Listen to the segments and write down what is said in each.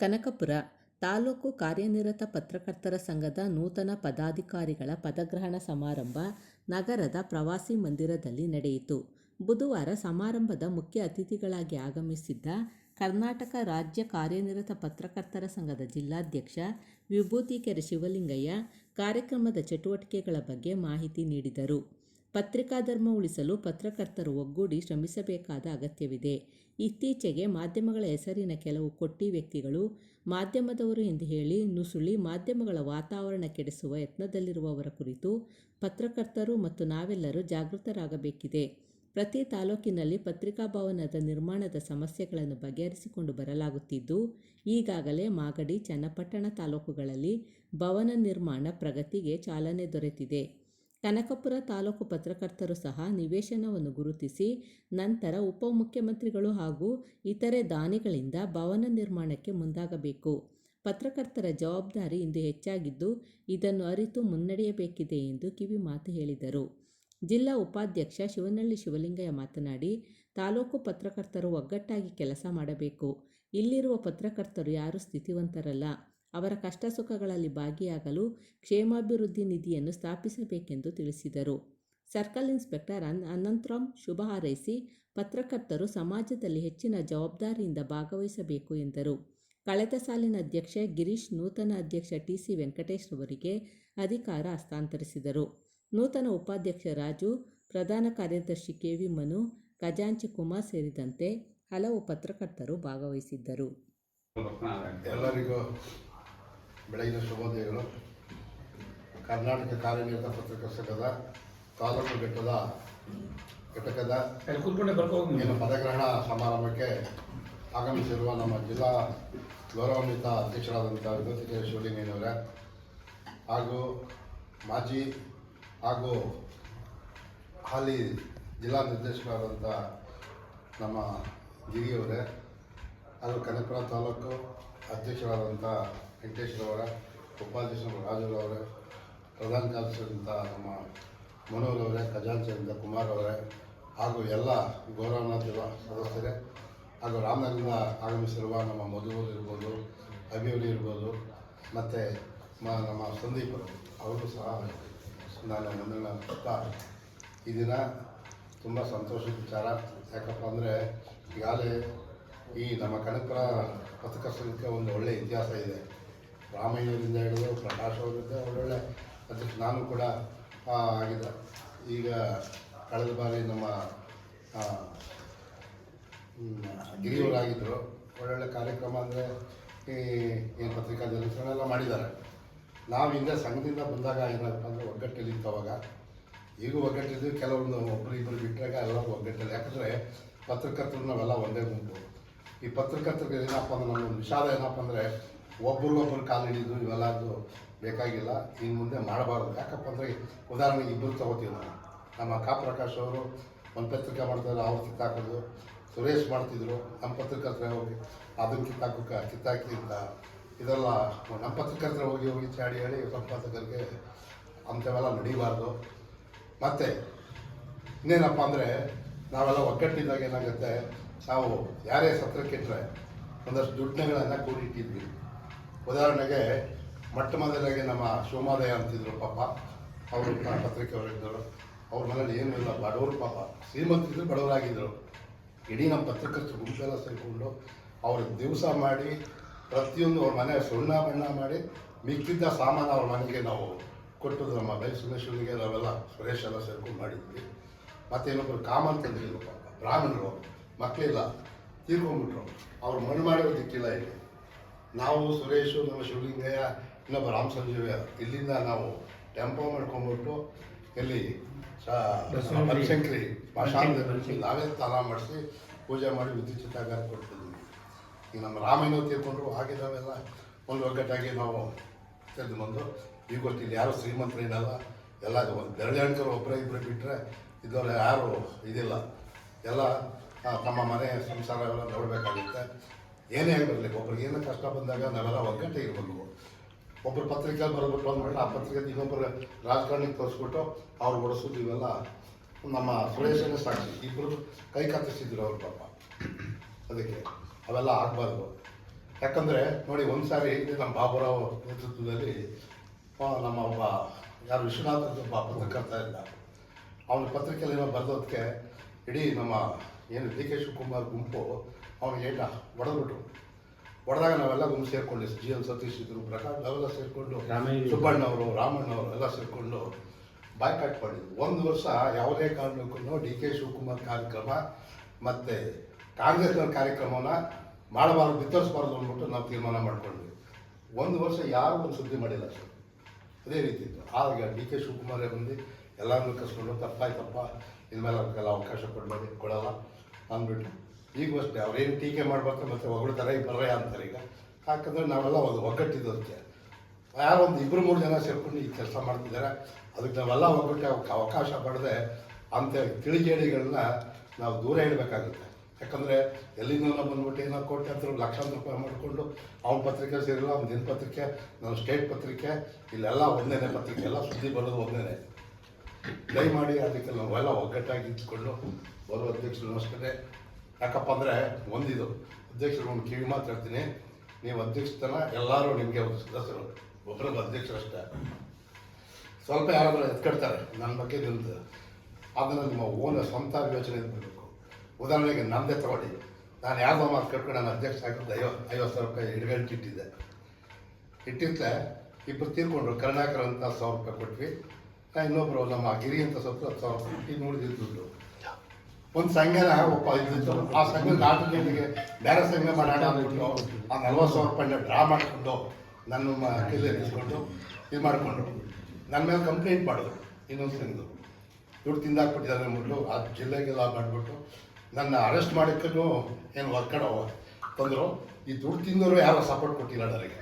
ಕನಕಪುರ ತಾಲೂಕು ಕಾರ್ಯನಿರತ ಪತ್ರಕರ್ತರ ಸಂಘದ ನೂತನ ಪದಾಧಿಕಾರಿಗಳ ಪದಗ್ರಹಣ ಸಮಾರಂಭ ನಗರದ ಪ್ರವಾಸಿ ಮಂದಿರದಲ್ಲಿ ನಡೆಯಿತು. ಬುಧವಾರ ಸಮಾರಂಭದ ಮುಖ್ಯ ಅತಿಥಿಗಳಾಗಿ ಆಗಮಿಸಿದ್ದ ಕರ್ನಾಟಕ ರಾಜ್ಯ ಕಾರ್ಯನಿರತ ಪತ್ರಕರ್ತರ ಸಂಘದ ಜಿಲ್ಲಾಧ್ಯಕ್ಷ ವಿಭೂತಿಕೆರೆ ಶಿವಲಿಂಗಯ್ಯ ಕಾರ್ಯಕ್ರಮದ ಚಟುವಟಿಕೆಗಳ ಬಗ್ಗೆ ಮಾಹಿತಿ ನೀಡಿದರು. ಪತ್ರಿಕಾ ಧರ್ಮ ಉಳಿಸಲು ಪತ್ರಕರ್ತರು ಒಗ್ಗೂಡಿ ಶ್ರಮಿಸಬೇಕಾದ ಅಗತ್ಯವಿದೆ. ಇತ್ತೀಚೆಗೆ ಮಾಧ್ಯಮಗಳ ಹೆಸರಿನ ಕೆಲವು ಕೊಟ್ಟಿ ವ್ಯಕ್ತಿಗಳು ಮಾಧ್ಯಮದವರು ಎಂದು ಹೇಳಿ ನುಸುಳಿ ಮಾಧ್ಯಮಗಳ ವಾತಾವರಣ ಕೆಡಿಸುವ ಯತ್ನದಲ್ಲಿರುವವರ ಕುರಿತು ಪತ್ರಕರ್ತರು ಮತ್ತು ನಾವೆಲ್ಲರೂ ಜಾಗೃತರಾಗಬೇಕಿದೆ. ಪ್ರತಿ ತಾಲೂಕಿನಲ್ಲಿ ಪತ್ರಿಕಾ ಭವನದ ನಿರ್ಮಾಣದ ಸಮಸ್ಯೆಗಳನ್ನು ಬಗೆಹರಿಸಿಕೊಂಡು ಬರಲಾಗುತ್ತಿದ್ದು, ಈಗಾಗಲೇ ಮಾಗಡಿ, ಚನ್ನಪಟ್ಟಣ ತಾಲೂಕುಗಳಲ್ಲಿ ಭವನ ನಿರ್ಮಾಣ ಪ್ರಗತಿಗೆ ಚಾಲನೆ ದೊರೆತಿದೆ. ಕನಕಪುರ ತಾಲೂಕು ಪತ್ರಕರ್ತರು ಸಹ ನಿವೇಶನವನ್ನು ಗುರುತಿಸಿ, ನಂತರ ಉಪಮುಖ್ಯಮಂತ್ರಿಗಳು ಹಾಗೂ ಇತರೆ ದಾನಿಗಳಿಂದ ಭವನ ನಿರ್ಮಾಣಕ್ಕೆ ಮುಂದಾಗಬೇಕು. ಪತ್ರಕರ್ತರ ಜವಾಬ್ದಾರಿ ಇಂದು ಹೆಚ್ಚಾಗಿದ್ದು, ಇದನ್ನು ಅರಿತು ಮುನ್ನಡೆಯಬೇಕಿದೆ ಎಂದು ಕಿವಿ ಮಾತು ಹೇಳಿದರು. ಜಿಲ್ಲಾ ಉಪಾಧ್ಯಕ್ಷ ಶಿವನಹಳ್ಳಿ ಶಿವಲಿಂಗಯ್ಯ ಮಾತನಾಡಿ, ತಾಲೂಕು ಪತ್ರಕರ್ತರು ಒಗ್ಗಟ್ಟಾಗಿ ಕೆಲಸ ಮಾಡಬೇಕು. ಇಲ್ಲಿರುವ ಪತ್ರಕರ್ತರು ಯಾರೂ ಸ್ಥಿತಿವಂತರಲ್ಲ. ಅವರ ಕಷ್ಟ ಸುಖಗಳಲ್ಲಿ ಭಾಗಿಯಾಗಲು ಕ್ಷೇಮಾಭಿವೃದ್ಧಿ ನಿಧಿಯನ್ನು ಸ್ಥಾಪಿಸಬೇಕೆಂದು ತಿಳಿಸಿದರು. ಸರ್ಕಲ್ ಇನ್ಸ್ಪೆಕ್ಟರ್ ಅನ್, ಅನಂತರಾಮ್ ಶುಭ ಹಾರೈಸಿ, ಪತ್ರಕರ್ತರು ಸಮಾಜದಲ್ಲಿ ಹೆಚ್ಚಿನ ಜವಾಬ್ದಾರಿಯಿಂದ ಭಾಗವಹಿಸಬೇಕು ಎಂದರು. ಕಳೆದ ಸಾಲಿನ ಅಧ್ಯಕ್ಷ ಗಿರೀಶ್, ನೂತನ ಅಧ್ಯಕ್ಷ ಟಿ ಸಿ ವೆಂಕಟೇಶ್ ರವರಿಗೆ ಅಧಿಕಾರ ಹಸ್ತಾಂತರಿಸಿದರು. ನೂತನ ಉಪಾಧ್ಯಕ್ಷ ರಾಜು, ಪ್ರಧಾನ ಕಾರ್ಯದರ್ಶಿ ಕೆ ವಿ ಮನು, ಖಜಾಂಚಿ ಕುಮಾರ್ ಸೇರಿದಂತೆ ಹಲವು ಪತ್ರಕರ್ತರು ಭಾಗವಹಿಸಿದ್ದರು. ಬೆಳಗಿನ ಶುಭೋದಯಗಳು. ಕರ್ನಾಟಕ ಕಾರ್ಯನಿರತ ಪತ್ರಿಕಾ ಸಂಘದ ತಾಲೂಕು ಘಟ್ಟದ ಘಟಕದ ಏನು ಪದಗ್ರಹಣ ಸಮಾರಂಭಕ್ಕೆ ಆಗಮಿಸಿರುವ ನಮ್ಮ ಜಿಲ್ಲಾ ಗೌರವಾನ್ವಿತ ಅಧ್ಯಕ್ಷರಾದಂಥ ವಿಭೂತಿಕೆ ಶಿವಲಿಂಗಯ್ಯನವರೇ ಹಾಗೂ ಮಾಜಿ ಹಾಗೂ ಹಾಲಿ ಜಿಲ್ಲಾ ನಿರ್ದೇಶಕರಾದಂಥ ನಮ್ಮ ಗಿರಿಯವರೇ ಹಾಗೂ ಕನಕಪುರ ತಾಲೂಕು ಅಧ್ಯಕ್ಷರಾದಂಥ ವೆಂಕಟೇಶ್ವರವರ ಉಪಾಧ್ಯಕ್ಷರು ರಾಜುರವರೇ ಪ್ರಧಾನ ಕಾರ್ಯದರ್ಶಿಯಾದಂಥ ನಮ್ಮ ಮನೋರವರೇ ಖಜಾಂಚಿಯಿಂದ ಕುಮಾರ್ ಅವರೇ, ಹಾಗೂ ಎಲ್ಲ ಗೌರವನಾಥಿರುವ ಸದಸ್ಯರೇ, ಹಾಗೂ ರಾಮನಗರದಿಂದ ಆಗಮಿಸಿರುವ ನಮ್ಮ ಮಧುವರು ಇರ್ಬೋದು ಅಭಿವೃದ್ಧಿ ಇರ್ಬೋದು, ಮತ್ತು ನಮ್ಮ ಸಂದೀಪರು ಅವರು ಸಹ ನಾನು ಮುಂದಿನ ಪುಟ್ಟ ಈ ದಿನ ತುಂಬ ಸಂತೋಷದ ವಿಚಾರ. ಯಾಕಪ್ಪ ಅಂದರೆ ಈಗಾಗಲೇ ಈ ನಮ್ಮ ಕನಕಪುರ ಪತ್ರಕರ್ತರ ಸಂಘಕ್ಕೆ ಒಂದು ಒಳ್ಳೆಯ ಇತಿಹಾಸ ಇದೆ. ರಾಮಯ್ಯರಿಂದ ಹಿಡಿದು ಪ್ರಕಾಶ್ ಅವರಿಂದ ಒಳ್ಳೊಳ್ಳೆ ಅದಕ್ಕೆ ನಾನು ಕೂಡ ಆಗಿದೆ ಈಗ ಕಳೆದ ಬಾರಿ ನಮ್ಮ ಗಿರಿಯವರಾಗಿದ್ದರು ಒಳ್ಳೊಳ್ಳೆ ಕಾರ್ಯಕ್ರಮ ಅಂದರೆ ಈ ಏನು ಪತ್ರಿಕಾ ದಿನಸನೆಲ್ಲ ಮಾಡಿದ್ದಾರೆ. ನಾವು ಹಿಂದೆ ಸಂಘದಿಂದ ಬಂದಾಗ ಏನಪ್ಪ ಅಂದರೆ ಒಗ್ಗಟ್ಟಲ್ಲಿ ಅವಾಗ. ಈಗ ಒಗ್ಗಟ್ಟಿದ್ದು ಕೆಲವೊಂದು ಒಬ್ಬರು ಇಬ್ಬರು ಬಿಟ್ಟರೆ ಎಲ್ಲ ಒಗ್ಗಟ್ಟಲ್ಲಿ. ಯಾಕಂದರೆ ಪತ್ರಕರ್ತರು ನಾವೆಲ್ಲ ಒಂದೇ ಗುಂಪು. ಈ ಪತ್ರಕರ್ತರಿಗೆ ಏನಪ್ಪ ಅಂದ್ರೆ ನಮ್ಮ ವಿಷಾದ ಏನಪ್ಪ ಅಂದರೆ ಒಬ್ರಿಗೊಬ್ರು ಕಾಲು ಹಿಡಿದು ಇವೆಲ್ಲದು ಬೇಕಾಗಿಲ್ಲ ಇನ್ನು ಮುಂದೆ ಮಾಡಬಾರ್ದು. ಯಾಕಪ್ಪ ಅಂದರೆ ಉದಾಹರಣೆಗೆ ಇಬ್ಬರು ತಗೋತೀವಿ ನಾವು. ನಮ್ಮ ಕಾ. ಪ್ರಕಾಶ್ ಅವರು ಒಂದು ಪತ್ರಿಕೆ ಮಾಡ್ತಾರೆ ಅವ್ರು ಕಿತ್ತಾಕೋದು. ಸುರೇಶ್ ಮಾಡ್ತಿದ್ರು, ನಮ್ಮ ಪತ್ರಿಕರ್ತರ ಹೋಗಿ. ಅದನ್ನು ಕಿತ್ತಾಕ ಕಿತ್ತಾಕಿ ಅಂತ ಇದೆಲ್ಲ ನಮ್ಮ ಪತ್ರಿಕರ್ತರ ಹೋಗಿ ಹೋಗಿ ಚಾಡಿ ಹೇಳಿ ಸಂಪಾದಕರಿಗೆ ಅಂಥವೆಲ್ಲ ನಡೀಬಾರ್ದು. ಮತ್ತು ಇನ್ನೇನಪ್ಪ ಅಂದರೆ ನಾವೆಲ್ಲ ಒಗ್ಗಟ್ಟಿದ್ದಾಗ ಏನಾಗುತ್ತೆ, ನಾವು ಯಾರೇ ಸತ್ರಕ್ಕಿಟ್ಟರೆ ಒಂದಷ್ಟು ದುಡ್ಡುಗಳನ್ನು ಕೂಡಿಟ್ಟಿದ್ವಿ. ಉದಾಹರಣೆಗೆ, ಮೊಟ್ಟ ಮೊದಲಾಗಿ ನಮ್ಮ ಶಿವಮಾದಯ ಅಂತಿದ್ರು ಪಾಪ. ಅವರು ಪತ್ರಿಕೆ ಅವರಿದ್ದರು ಅವ್ರ ಮನೇಲಿ ಏನೂ ಇಲ್ಲ, ಬಡವರು ಪಾಪ. ಶ್ರೀಮಂತರಿದ್ರು ಬಡವರಾಗಿದ್ದರು. ಇಡೀ ನಮ್ಮ ಪತ್ರಕರ್ತರು ಗುಂಪೆಲ್ಲ ಸೇರಿಕೊಂಡು ಅವ್ರ ದಿವಸ ಮಾಡಿ, ಪ್ರತಿಯೊಂದು ಅವ್ರ ಮನೆ ಸುಣ್ಣ ಬಣ್ಣ ಮಾಡಿ, ಮಿಕ್ಕಿದ್ದ ಸಾಮಾನು ಅವ್ರ ಮನೆಗೆ ನಾವು ಕೊಟ್ಟು ನಮ್ಮ ಬೈ ಸುರೇಶ್ವರಿಗೆ ನಾವೆಲ್ಲ ಸುರೇಶ್ ಎಲ್ಲ ಸೇರ್ಕೊಂಡು ಮಾಡಿದ್ವಿ. ಮತ್ತು ಇನ್ನೊಬ್ಬರು ಕಾಮನ್ ತಂದಿದ್ರು ಪಾಪ. ಬ್ರಾಹ್ಮಣರು ಮಕ್ಕಳಿಲ್ಲ ತೀರ್ಕೊಂಡ್ಬಿಟ್ರು. ಅವ್ರು ಮಣ್ಣು ಮಾಡೋದು ದಿಕ್ಕಿಲ್ಲ ಇಲ್ಲಿ. ನಾವು ಸುರೇಶು ನಮ್ಮ ಶಿವಲಿಂಗಯ್ಯ ಇನ್ನೊಬ್ಬ ರಾಮ್ ಸಂಜೀವಯ್ಯ ಇಲ್ಲಿಂದ ನಾವು ಟೆಂಪೋ ಮಾಡ್ಕೊಂಡ್ಬಿಟ್ಟು ಇಲ್ಲಿ ಬನಶಂಕರಿ ಸ್ಮಶಾನದಲ್ಲಿ ನಾವೇ ಸ್ನಾನ ಮಾಡಿಸಿ ಪೂಜೆ ಮಾಡಿ ವಿದ್ಯುತ್ ಚಿತ್ತಾಗಾರ ಕೊಡ್ತಿದ್ವಿ. ಈಗ ನಮ್ಮ ರಾಮೇನೋ ತೀರ್ಕೊಂಡ್ರು ಹಾಗೆ ನಾವೆಲ್ಲ ಒಂದು ಒಗ್ಗಟ್ಟಾಗಿ ನಾವು ತೆಗೆದು ಬಂದು ಈಗ ಗೊತ್ತಿಲ್ಲ ಇಲ್ಲಿ ಯಾರು ಶ್ರೀಮಂತರೇನಲ್ಲ ಎಲ್ಲ ಒಂದು ಬೆರಳೆಣ್ಕರು ಒಬ್ಬರೇ ಇಬ್ಬರೇ ಬಿಟ್ಟರೆ ಇದೆಲ್ಲ ಯಾರು ಇದಿಲ್ಲ. ಎಲ್ಲ ತಮ್ಮ ಮನೆ ಸಂಸಾರ ಎಲ್ಲ ನೋಡಬೇಕಾಗುತ್ತೆ. ಏನೇ ಆಗಿರಲಿ ಒಬ್ರಿಗೆ ಏನೋ ಕಷ್ಟ ಬಂದಾಗ ನಾವೆಲ್ಲ ಒಗ್ಗಟ್ಟೆ ಇರಬೇಕು ಒಬ್ಬರು ಪತ್ರಿಕೆ ಬರೋಬಿಟ್ಟು ಬಂದ್ಬಿಟ್ಟು ಆ ಪತ್ರಿಕೆ ಇನ್ನೊಬ್ಬರು ರಾಜಕಾರಣಿಗೆ ತೋರಿಸ್ಬಿಟ್ಟು ಅವ್ರು ಓಡಿಸೋದು ಇವೆಲ್ಲ ನಮ್ಮ ಸುರೇಶನ ಸಾಕ್ಷಿ. ಇಬ್ಬರು ಕೈ ಕತ್ತರಿಸಿದ್ರು ಅವ್ರ ಪಾಪ. ಅದಕ್ಕೆ ಅವೆಲ್ಲ ಆಗಬಾರ್ದು. ಯಾಕಂದರೆ ನೋಡಿ ಒಂದು ಸಾರಿ ನಮ್ಮ ಬಾಬುರಾವ್ ನೇತೃತ್ವದಲ್ಲಿ ನಮ್ಮ ಒಬ್ಬ ಯಾರು ವಿಶ್ವನಾಥ್ ಅಂತ ಒಬ್ಬ ಪತ್ರಕರ್ತ ಇಲ್ಲ. ಅವನ ಪತ್ರಿಕೆಯಲ್ಲಿ ಏನೋ ಬರೆದೋದಕ್ಕೆ ಇಡೀ ನಮ್ಮ ಏನು ಡಿ ಕೆ ಶಿವಕುಮಾರ್ ಗುಂಪು ಅವನಿಗೆ ಏಟ ಹೊಡೆದ್ಬಿಟ್ರು ಹೊಡೆದಾಗ ನಾವೆಲ್ಲ ಗುಂಪು ಸೇರಿಕೊಂಡು ಜಿ ಎನ್ ಸತೀಶ್ ಇದ್ರು ಪ್ರಕಾಶ್ ಅವೆಲ್ಲ ಸೇರಿಕೊಂಡು. ಸುಬ್ಬಣ್ಣವರು ರಾಮಣ್ಣವರು ಎಲ್ಲ ಸೇರಿಕೊಂಡು ಬಾಯ್ಕಾಟ್ ಮಾಡಿದ್ವಿ. ಒಂದು ವರ್ಷ ಯಾವುದೇ ಕಾರಣಕ್ಕೂ ಡಿ ಕೆ ಶಿವಕುಮಾರ್ ಕಾರ್ಯಕ್ರಮ ಮತ್ತು ಕಾಂಗ್ರೆಸ್ನ ಕಾರ್ಯಕ್ರಮನ ಮಾಡಬಾರ್ದು ಬಿತ್ತರಿಸಬಾರ್ದು ಅಂದ್ಬಿಟ್ಟು ನಾವು ತೀರ್ಮಾನ ಮಾಡ್ಕೊಂಡ್ವಿ. ಒಂದು ವರ್ಷ ಯಾರು ಒಂದು ಸುದ್ದಿ ಮಾಡಿಲ್ಲ ಸರ್. ಅದೇ ರೀತಿ ಇತ್ತು. ಆಗ ಡಿ ಕೆ ಶಿವಕುಮಾರೇ ಬಂದು ಎಲ್ಲರನ್ನೂ ಕರ್ಸ್ಕೊಂಡು ತಪ್ಪಾಯ್ತಪ್ಪ ಇನ್ಮೇಲೆ ಅದಕ್ಕೆಲ್ಲ ಅವಕಾಶ ಕೊಡಬೇಡಿ ಕೊಡಲ್ಲ. ಅಂದ್ಬಿಟ್ಟು ಈಗೂ ಅಷ್ಟೇ ಅವ್ರೇನು ಟೀಕೆ ಮಾಡ್ಬೇಕು ಮತ್ತು ಹೊಗಳ್ತಾರೆ ಬರ್ರೆ ಅಂತಾರೆ ಈಗ. ಯಾಕಂದರೆ ನಾವೆಲ್ಲ ಒಂದು ಒಗ್ಗಟ್ಟಿದ್ದು ಅದಕ್ಕೆ ಯಾರೋ ಒಂದು ಇಬ್ಬರು ಮೂರು ಜನ ಸೇರ್ಕೊಂಡು ಈ ಕೆಲಸ ಮಾಡ್ತಿದ್ದಾರೆ. ಅದಕ್ಕೆ ನಾವೆಲ್ಲ ಒಗ್ಗಟ್ಟೆ ಅವಕ್ಕೆ ಅವಕಾಶ ಪಡೆದೆ ಅಂಥ ತಿಳಿಗೇಡಿಗಳನ್ನ ನಾವು ದೂರ ಇಡಬೇಕಾಗುತ್ತೆ. ಯಾಕಂದರೆ ಎಲ್ಲಿಂದ ಬಂದ್ಬಿಟ್ಟು ಏನೋ ಕೋಟ್ಯಾಂತರ ಲಕ್ಷಾಂತರ ರೂಪಾಯಿ ಮಾಡಿಕೊಂಡು ಅವ್ನ ಪತ್ರಿಕೆ ಸೇರಿಲ್ಲ, ಅವ್ನ ದಿನಪತ್ರಿಕೆ ನಮ್ಮ ಸ್ಟೇಟ್ ಪತ್ರಿಕೆ, ಇಲ್ಲೆಲ್ಲ ಒಂದೇನೆ ಪತ್ರಿಕೆ, ಎಲ್ಲ ಸುದ್ದಿ ಬರೋದು ಒಂದೇನೆ. ದಯಮಾಡಿ ಅದಕ್ಕೆ ನಾವೆಲ್ಲ ಒಗ್ಗಟ್ಟಾಗಿ ಇದ್ಕೊಂಡು ಬರುವ ಅಧ್ಯಕ್ಷರು ಅಷ್ಟೇ ಯಾಕಪ್ಪ ಅಂದರೆ ಒಂದಿದು, ಅಧ್ಯಕ್ಷರು ಒಂದು ಕಿವಿ ಮಾತು ಹೇಳ್ತೀನಿ ನೀವು ಅಧ್ಯಕ್ಷತನ ಎಲ್ಲರೂ ನಿಮಗೆ ಒಂದು ಸದಸ್ಯರು. ಒಬ್ಬರೊಬ್ಬ ಅಧ್ಯಕ್ಷರಷ್ಟೇ. ಸ್ವಲ್ಪ ಯಾರಾದರೂ ಎತ್ಕಡ್ತಾರೆ, ನನ್ನ ಬಗ್ಗೆ ನಿಮ್ದು. ಅದನ್ನು ನಿಮ್ಮ ಓನ ಸ್ವಂತ ಯೋಚನೆ ಬರಬೇಕು ಉದಾಹರಣೆಗೆ ನಮ್ಮದೇ ತಗೊಳ್ಳಿ. ನಾನು ಯಾರ್ದೋ ಮಾತು ಕಟ್ಕೊಂಡು ನಾನು ಅಧ್ಯಕ್ಷ ಆಗಿದ್ದು ಐವತ್ತು ಐವತ್ತು ಸಾವಿರ ರೂಪಾಯಿ ಹಿಡ್ಗಂಟು ಇಟ್ಟಿದ್ದೆ. ಇಟ್ಟಿದ್ದೆ ಇಬ್ಬರು ತೀರ್ಕೊಂಡ್ರು. ಕರ್ನಾಟಕ ಅಂತ ಸಾವಿರ ರೂಪಾಯಿ ಕೊಟ್ವಿ. ಇನ್ನೊಬ್ಬರು ನಮ್ಮ ಗಿರಿ ಅಂತ ಸ್ವಲ್ಪ ಹತ್ತು ಸಾವಿರ ರೂಪಾಯಿ ಕೊಟ್ಟು ನೋಡಿದ್ದು ಒಂದು ಸಂಘನ ಒಬ್ಬ ಇದ್ದಿತ್ತು ಆ ಸಂಘದ ಆಟಗಳಿಗೆ ಬೇರೆ ಸಂಘ ಮಾಡೋಣ ಅಂದ್ಬಿಟ್ಟು ಆ ನಲ್ವತ್ತು ಸಾವಿರ ರೂಪಾಯಿ ಡ್ರಾ ಮಾಡಿಕೊಂಡು ನನ್ನ ಇಸ್ಕೊಂಡು ಇದು ಮಾಡಿಕೊಂಡು ನನ್ನ ಮೇಲೆ ಕಂಪ್ಲೇಂಟ್ ಮಾಡಿದ್ರು ಇನ್ನೊಂದು ಸಂಘದ್ದು. ದುಡ್ಡು ತಿಂದಾಕ್ಬಿಟ್ಟಿದ್ದಾರೆ ಅಂದ್ಬಿಟ್ಟು ಆ ಜಿಲ್ಲೆಗೆಲ್ಲ ಮಾಡಿಬಿಟ್ಟು ನನ್ನ ಅರೆಸ್ಟ್ ಮಾಡೋಕ್ಕೂ ಏನು ಒರ್ಕಡ ತಂದರು. ಈ ದುಡ್ಡು ತಿಂದವರು ಯಾರು ಸಪೋರ್ಟ್ ಕೊಟ್ಟಿಲ್ಲ ನನಗೆ.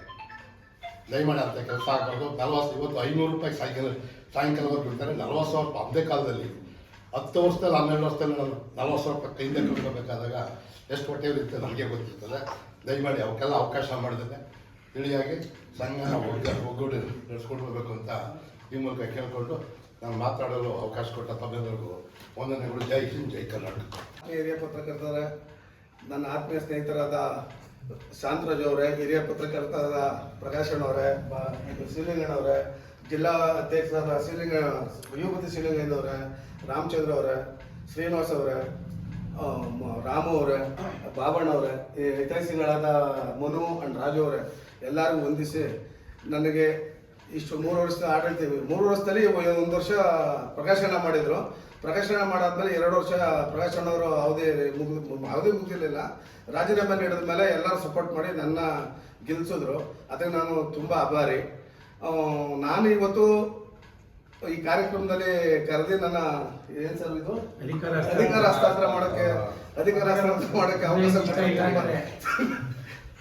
ದಯಮಾಡಿ ಅಂತ ಕೆಲಸ ಆಗ್ಬಾರ್ದು. ನಲ್ವತ್ತು, ಇವತ್ತು ಐನೂರು ರೂಪಾಯಿ ಸಾಯಂಕಾಲ ಸಾಯಂಕಾಲವರೆಗೆ ಬಿಡ್ತಾರೆ. ನಲ್ವತ್ತು ಸಾವಿರ ರೂಪಾಯಿ ಅದೇ ಕಾಲದಲ್ಲಿ ಹತ್ತು ವರ್ಷದಲ್ಲಿ, ಹನ್ನೆರಡು ವರ್ಷದಲ್ಲಿ ನಾನು ನಲ್ವತ್ತು ಸಾವಿರ ರೂಪಾಯಿ ಕೈಯಿಂದ ಕಳ್ಕೊಬೇಕಾದಾಗ ಎಷ್ಟು ಹೊಟ್ಟೆ ಇರುತ್ತೆ ನನಗೆ ಗೊತ್ತಿರ್ತದೆ. ದಯಮಾಡಿ ಅವಕ್ಕೆಲ್ಲ ಅವಕಾಶ ಮಾಡಿದ್ರೆ ತಿಳಿಯಾಗಿ ಸಂಘ ಒಗ್ಗ, ಒಗ್ಗೂಡಿ ನಡೆಸ್ಕೊಂಡು ಹೋಗಬೇಕು ಅಂತ ಈ ಮೂಲಕ ಕೇಳಿಕೊಂಡು ನಾನು ಮಾತಾಡಲು ಅವಕಾಶ ಕೊಟ್ಟ ತಮ್ಮೆಲ್ಲರಿಗೂ ಒಂದನೇಗಳು ಜೈ ಹಿಂದ್, ಜೈ ಕರ್ನಾಟಕ. ಹಿರಿಯ ಪತ್ರಕರ್ತರ, ನನ್ನ ಆತ್ಮೀಯ ಸ್ನೇಹಿತರಾದ ಶಾಂತರಾಜ್ ಅವರೇ, ಹಿರಿಯ ಪತ್ರಕರ್ತರಾದ ಪ್ರಕಾಶನ್ ಅವರೇ ಶಿವಲಿಂಗಣ್ಣವರೇ ಜಿಲ್ಲಾ ಅಧ್ಯಕ್ಷರಾದ ಶ್ರೀಲಿಂಗ ಯುವಪತಿ ಶ್ರೀಲಿಂಗಯ್ಯನವರ ರಾಮಚಂದ್ರ ಅವರ, ಶ್ರೀನಿವಾಸ್ ಅವರ ರಾಮು ಅವರ, ಬಾಬಣ್ಣ ಅವರ, ಈ ಹಿತೈಷಿಗಳಾದ ಮನು ಅಂಡ್ ರಾಜು ಅವರ, ಎಲ್ಲರಿಗೂ ವಂದಿಸಿ ನನಗೆ ಇಷ್ಟು ಮೂರು ವರ್ಷದ ಆಡಳಿತ, ಮೂರು ವರ್ಷದಲ್ಲಿ ಒಂದು ವರ್ಷ ಪ್ರಕಾಶನ ಮಾಡಿದರು. ಪ್ರಕಾಶನ ಮಾಡಾದ್ಮೇಲೆ ಎರಡು ವರ್ಷ ಪ್ರಕಾಶನ ಅವರು ಅವಧಿ ಮುಗಿದು, ಅವಧಿ ಮುಗಿದಿರಲಿಲ್ಲ. ರಾಜೀನಾಮೆ ನೀಡಿದ ಮೇಲೆ ಎಲ್ಲರೂ ಸಪೋರ್ಟ್ ಮಾಡಿ ನನ್ನ ಗೆಲ್ಲಿಸಿದ್ರು ಅದಕ್ಕೆ ನಾನು ತುಂಬ ಆಭಾರಿ. ನಾನು ಇವತ್ತು ಈ ಕಾರ್ಯಕ್ರಮದಲ್ಲಿ ಕರೆದಿ ನನ್ನ ಏನ್ ಸರ್ ಇದು? ಅಧಿಕಾರ ಅಧಿಕಾರ ಹಸ್ತಾಂತರ ಮಾಡಕ್ಕೆ ಅಧಿಕಾರ ಹಸ್ತಾಂತರ ಮಾಡಕ್ಕೆ ಅವಕಾಶ ಕೊಟ್ಟಿದ್ದಕ್ಕೆ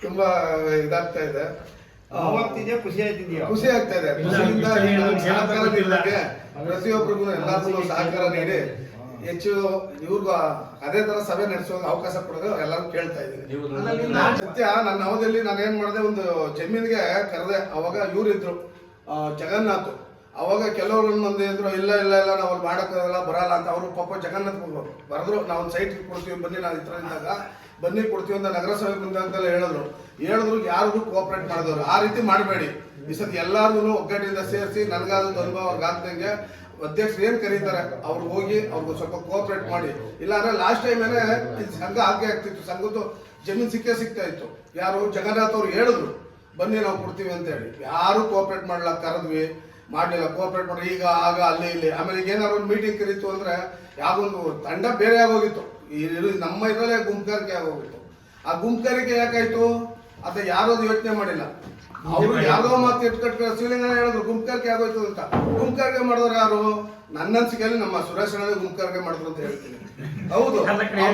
ತುಂಬಾ ಇದಾಗ್ತಾ ಇದೆ. ಖುಷಿ ಖುಷಿ ಆಗ್ತಾ ಇದೆ. ಖುಷಿಯಿಂದ ಸಹಕಾರ. ಪ್ರತಿಯೊಬ್ಬರಿಗೂ ಎಲ್ಲರಿಗೂ ಸಹಕಾರ ನೀಡಿ ಹೆಚ್ಚು ಇವ್ರಿಗೂ ಅದೇ ತರ ಸಭೆ ನಡೆಸುವ ಅವಕಾಶ ಕೊಡೋದು ಎಲ್ಲರೂ ಕೇಳ್ತಾ ಇದ್ದೀನಿ ನಾನ್ ಸತ್ಯ ನನ್ನ ಅವಧಿಯಲ್ಲಿ ನಾನು ಏನ್ ಮಾಡಿದೆ ಒಂದು ಜಮೀನಿಗೆ ಕರೆದೆ ಅವಾಗ ಇವ್ರಿದ್ರು. ಜಗನ್ನಾಥ್. ಅವಾಗ ಕೆಲವರು ಮಂದಿ ಇದ್ರು ಇಲ್ಲ ಇಲ್ಲ ಇಲ್ಲ, ನಾವು ಅಲ್ಲಿ ಮಾಡೋಕ್ಕಾಗಲ್ಲ ಬರಲ್ಲ ಅಂತ ಅವರು ಪಾಪ ಜಗನ್ನಾಥ್ ಬರೆದ್ರು, ನಾವು ಸೈಟ್ ಕೊಡ್ತೀವಿ ಬನ್ನಿ ನಾವು ಇತರ ಇದ್ದಾಗ. ಬನ್ನಿ ಕೊಡ್ತೀವಿ ಅಂತ ನಗರಸಭೆ ಬಂದಂತೆಲ್ಲ ಹೇಳಿದ್ರು. ಹೇಳಿದ್ರು, ಯಾರಿಗೂ ಕೋಆಪರೇಟ್ ಮಾಡಿದವರು. ಆ ರೀತಿ ಮಾಡಬೇಡಿ. ಈ ಸತಿ ಎಲ್ಲಾರ್ಗು ಒಗ್ಗಟ್ಟಿಂದ ಸೇರಿಸಿ ನನಗಾದ ಅನುಭವ ಅವ್ರಿಗೆ ಆಗ್ದಂಗೆ ಅಧ್ಯಕ್ಷರು ಏನು ಕರೀತಾರೆ? ಅವ್ರು ಹೋಗಿ, ಅವ್ರಿಗೆ ಸ್ವಲ್ಪ ಕೋಆಪರೇಟ್ ಮಾಡಿ. ಇಲ್ಲ ಅಂದ್ರೆ ಲಾಸ್ಟ್ ಟೈಮ್ ಏನೇ ಸಂಘ ಹಾಗೆ ಆಗ್ತಿತ್ತು, ಸಂಘದ್ದು ಜಮೀನ್ ಸಿಕ್ಕೇ ಸಿಗ್ತಾ ಇತ್ತು. ಯಾರು ಜಗನ್ನಾಥ್ ಅವ್ರು ಹೇಳಿದ್ರು. ಬನ್ನಿ ನಾವು ಕೊಡ್ತೀವಿ ಅಂತ ಹೇಳಿ ಯಾರು ಕೋಆಪರೇಟ್ ಮಾಡಲ್ಲ ಕರೆದ್ವಿ. ಮಾಡಲಿಲ್ಲ ಕೋಆಪರೇಟ್ ಮಾಡಿ ಈಗ ಆಗ ಅಲ್ಲಿ ಇಲ್ಲಿ. ಆಮೇಲೆ ಏನಾದ್ರು ಒಂದು ಮೀಟಿಂಗ್ ಕರೀತು ಅಂದ್ರೆ ಯಾವೊಂದು ತಂಡ ಬೇರೆ ಆಗೋಗಿತ್ತು. ಈ ಇರು- ನಮ್ಮ ಇದರಲ್ಲೇ ಗುಂಪುಗಾರಿಕೆ ಆಗೋಗಿತ್ತು. ಆ ಗುಂಪುಗಾರಿಕೆ ಯಾಕಾಯ್ತು? ಅದ ಯಾರು ಯೋಚನೆ ಮಾಡಿಲ್ಲ. ಅವರು ಯಾರೋ ಮಾತು ಇಟ್ಕಟ್ಟ ಶಿವಲಿಂಗನ ಹೇಳಿದ್ರು ಗುಂಪುಗಾರಿಕೆ ಆಗೋಯ್ತು ಅಂತ. ಗುಂಪುಗಾರಿಕೆ ಮಾಡಿದ್ರು ಯಾರು? ನನ್ನ ಅನ್ಸಿಕೆಯಲ್ಲಿ ನಮ್ಮ ಸುರೇಶ್ ಅಣ್ಣ ಗುಂಪುಗಾರಿಕೆ ಮಾಡಿದ್ರು ಅಂತ ಹೇಳ್ತೀನಿ. ಹೌದು. ಕರೆಕ್ಟ್ ನೀವು.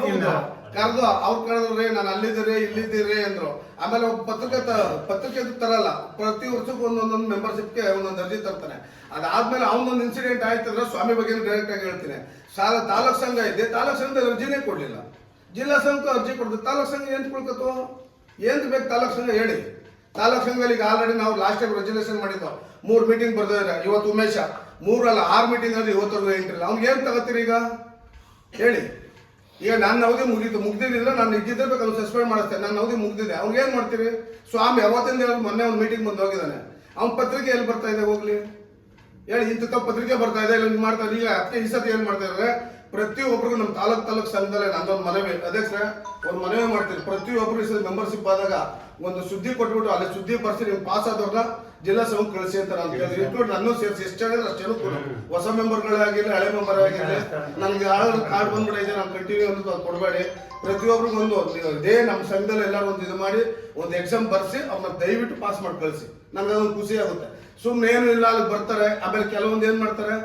ಬಂದಿದ್ರೆ ಕರೆದು ಅವ್ರು ಕರೆದ್ರೆ ನಾನು ಅಲ್ಲಿದ್ದೀರಿ ಇಲ್ಲಿದ್ದೀರಿ ಅಂದ್ರು. ಆಮೇಲೆ ಒಬ್ಬ ಪತ್ರಿಕೆ ಪತ್ರಿಕೆ ತರಲ್ಲ, ಪ್ರತಿ ವರ್ಷಕ್ಕೂ ಒಂದೊಂದೊಂದು ಮೆಂಬರ್ಶಿಪ್ಗೆ ಒಂದೊಂದು ಅರ್ಜಿ ತರ್ತಾನೆ. ಅದಾದ್ಮೇಲೆ ಅವನೊಂದು ಇನ್ಸಿಡೆಂಟ್ ಆಯ್ತಂದ್ರೆ ಸ್ವಾಮಿ ಬಗ್ಗೆ ಡೈರೆಕ್ಟ್ ಆಗಿ ಹೇಳ್ತೀನಿ. ಸಾಲ ತಾಲೂಕ್ ಸಂಘ ಇದೆ, ತಾಲೂಕ್ ಸಂಘದಲ್ಲಿ ಅರ್ಜಿನೇ ಕೊಡಲಿಲ್ಲ. ಜಿಲ್ಲಾ ಸಂಘಕ್ಕೆ ಅರ್ಜಿ ಕೊಡ್ದು, ತಾಲೂಕ್ ಸಂಘ ಏನು ಕೊಡ್ಕತ್ತು ಏನು ಬೇಕು ತಾಲೂಕ್ ಸಂಘ ಹೇಳಿ. ತಾಲೂಕ್ ಸಂಘದಲ್ಲಿ ಈಗ ಆಲ್ರೆಡಿ ನಾವು ಲಾಸ್ಟ್ ಟೈಮ್ ರೆಜಲ್ಯೂಷನ್ ಮಾಡಿದ್ದು ಮೂರು ಮೀಟಿಂಗ್ ಬರ್ದಿದ್ದಾರೆ ಇವತ್ತು ಉಮೇಶ. ಮೂರಲ್ಲ, ಆರು ಮೀಟಿಂಗ್ ಅಲ್ಲಿ ಇವತ್ತರೆಗೂ ಎಂಟ್ರಿಲ್ಲ ಅವ್ನಿಗೆ ಏನು ತಗೋತೀರಿ ಈಗ? ಹೇಳಿ. ಈಗ ನನ್ನ ಅವಧಿ ಮುಗಿದು ಮುಗ್ದಿದ್ದಿಲ್ಲ ನಾನು ಇದ್ದಿದ್ರೆ ಬೇಕಾದ್ರೆ ಸಸ್ಪೆಂಡ್ ಮಾಡಿಸ್ತೇನೆ. ನನ್ನ ಅವಧಿ ಮುಗ್ದಿದೆ. ಅವ್ನು ಏನು ಮಾಡ್ತೀರಿ? ಸ್ವಾಮಿ ಯಾವತ್ತಿಂದ ಹೇಳಿ ಮೊನ್ನೆ ಒಂದು ಮೀಟಿಂಗ್ ಬಂದು ಹೋಗಿದ್ದಾನೆ. ಅವ್ನ ಪತ್ರಿಕೆ ಎಲ್ಲಿ ಬರ್ತಾ ಇದೆ ಹೋಗ್ಲಿ? ಹೇಳಿ ಇಂಥ ಪತ್ರಿಕೆ ಬರ್ತಾ ಇದೆ, ಇಲ್ಲಿ ಮಾಡ್ತಾ ಈಗ ಅತ್ತೆ ಈ ಸತಿ ಏನು ಮಾಡ್ತಾ ಇದ್ದಾರೆ ಪ್ರತಿಯೊಬ್ಬರಿಗೂ ನಮ್ಮ ತಾಲೂಕ್ ತಾಲೂಕ್ ಸಂಘದಲ್ಲಿ ನಂದೊಂದು ಮನವಿ. ಅಧ್ಯಕ್ಷರೇ ಒಂದು ಮನವಿ ಮಾಡ್ತೀರಿ ಪ್ರತಿಯೊಬ್ಬರು ಮೆಂಬರ್ಶಿಪ್ ಆದಾಗ ಒಂದು ಸುದ್ದಿ ಕೊಟ್ಬಿಟ್ಟು, ಅಲ್ಲಿ ಸುದ್ದಿ ಬರ್ಸಿ ನೀವು ಪಾಸ್ ಆದವ್ರನ್ನ ಜಿಲ್ಲಾ ಸಭೆ ಕಳಿಸಿ ಅಂತ ನಾನು ಕೇಳಿದ್ರೆ ಇಟ್ಬಿಟ್ಟು ನನ್ನ ಸೇರಿಸಿ ಎಷ್ಟು ಅಷ್ಟೇನು ಅಷ್ಟು ಜನಕ್ಕೂ ಹೊಸ ಮೆಂಬರ್ಗಳಾಗಿರಲಿ ಹಳೆ ಮೆಂಬರ್ ಆಗಿರಲಿ ನನಗೆ ಯಾರು ಕಾರ್ಡ್ ಬಂದ್ಬಿಟ್ಟಿದೆ ನಾನು ಕಂಟಿನ್ಯೂ ಅಂತ ಕೊಡಬೇಡಿ. ಪ್ರತಿಯೊಬ್ಬರಿಗೂ ಒಂದು ಡೇ ನಮ್ಮ ಸಂಘದಲ್ಲಿ ಎಲ್ಲರೂ ಒಂದು ಇದು ಮಾಡಿ ಒಂದು ಎಕ್ಸಾಮ್ ಬರ್ಸಿ ಅವ್ರನ್ನ ದಯವಿಟ್ಟು ಪಾಸ್ ಮಾಡಿ ಕಳಿಸಿ. ನಮ್ಗೆ ಅದೊಂದು ಖುಷಿ ಆಗುತ್ತೆ. ಸುಮ್ಮನೆ ಏನು ಇಲ್ಲ ಅಲ್ಲಿ ಬರ್ತಾರೆ. ಆಮೇಲೆ ಕೆಲವೊಂದು ಏನು ಮಾಡ್ತಾರೆ?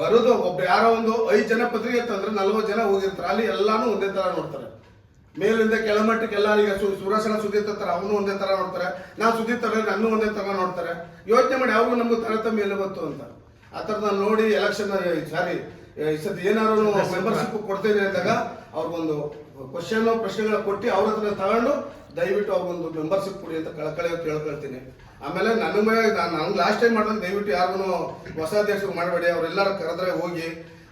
ಬರೋದು ಒಬ್ಬ ಯಾರೋ ಒಂದು ಐದು ಜನ ಪತ್ರಿಕೆ ತಂದ್ರೆ ನಲ್ವತ್ತು ಜನ ಹೋಗಿರ್ತಾರೆ. ಅಲ್ಲಿ ಎಲ್ಲಾನು ಒಂದೇ ತರ ನೋಡ್ತಾರೆ. ಮೇಲಿಂದ ಕೆಳಮಟ್ಟಕ್ಕೆ ಎಲ್ಲ ಈಗ ಸುರಸನ ಸುದ್ದಿ ತರ್ತಾರೆ ಅವನು ಒಂದೇ ತರ ನೋಡ್ತಾರೆ. ನಾನು ಸುದ್ದಿ ತರ ನನ್ನ ಒಂದೇ ತರ ನೋಡ್ತಾರೆ. ಯೋಚನೆ ಮಾಡಿ ಅವ್ರಿಗೂ ನಮ್ಗೆ ತಾರತಮ್ಯ ಮೇಲೆ ಬಂತು ಅಂತ. ಆ ನಾನು ನೋಡಿ ಎಲೆಕ್ಷನ್ ಸಾರಿ ಈ ಸತಿ ಏನಾದ್ರು ಮೆಂಬರ್ಶಿಪ್ ಕೊಡ್ತೇನೆ ಅಂದಾಗ ಅವ್ರಿಗೊಂದು ಕ್ವಶನ್ ಪ್ರಶ್ನೆಗಳ ಕೊಟ್ಟು ಅವ್ರ ಹತ್ರ ತಗೊಂಡು ದಯವಿಟ್ಟು ಅವ್ರಿಗೊಂದು ಮೆಂಬರ್ಶಿಪ್ ಕೊಡಿ ಅಂತ ಕಳಕಳಿ ಕೇಳ್ಕೊಳ್ತೀನಿ ಆಮೇಲೆ ನನ್ನ ನಾನು ಲಾಸ್ಟ್ ಟೈಮ್ ಮಾಡಿದ್ರೆ ದಯವಿಟ್ಟು ಯಾರಿಗೂ ಹೊಸ ಅಧ್ಯಕ್ಷರು ಮಾಡಬೇಡಿ ಅವರೆಲ್ಲರೂ ಕರೆದ್ರೆ ಹೋಗಿ